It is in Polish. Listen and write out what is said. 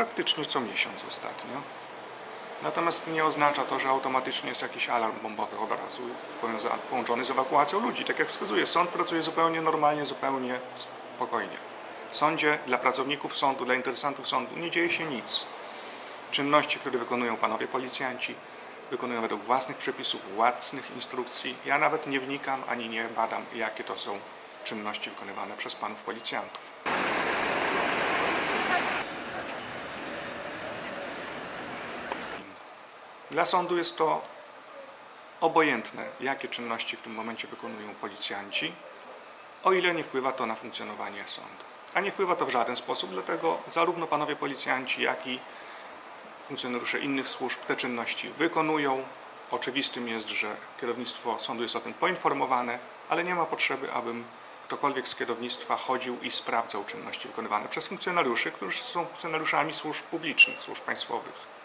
praktycznie co miesiąc ostatnio. Natomiast nie oznacza to, że automatycznie jest jakiś alarm bombowy od razu połączony z ewakuacją ludzi. Tak jak wskazuje, sąd pracuje zupełnie normalnie, zupełnie spokojnie. W sądzie dla pracowników sądu, dla interesantów sądu nie dzieje się nic. Czynności, które wykonują panowie policjanci, wykonują według własnych przepisów, własnych instrukcji. Ja nawet nie wnikam ani nie badam, jakie to są czynności wykonywane przez panów policjantów. Dla sądu jest to obojętne, jakie czynności w tym momencie wykonują policjanci, o ile nie wpływa to na funkcjonowanie sądu. A nie wpływa to w żaden sposób, dlatego zarówno panowie policjanci, jak i funkcjonariusze innych służb te czynności wykonują. Oczywistym jest, że kierownictwo sądu jest o tym poinformowane, ale nie ma potrzeby, abym ktokolwiek z kierownictwa chodził i sprawdzał czynności wykonywane przez funkcjonariuszy, którzy są funkcjonariuszami służb publicznych, służb państwowych.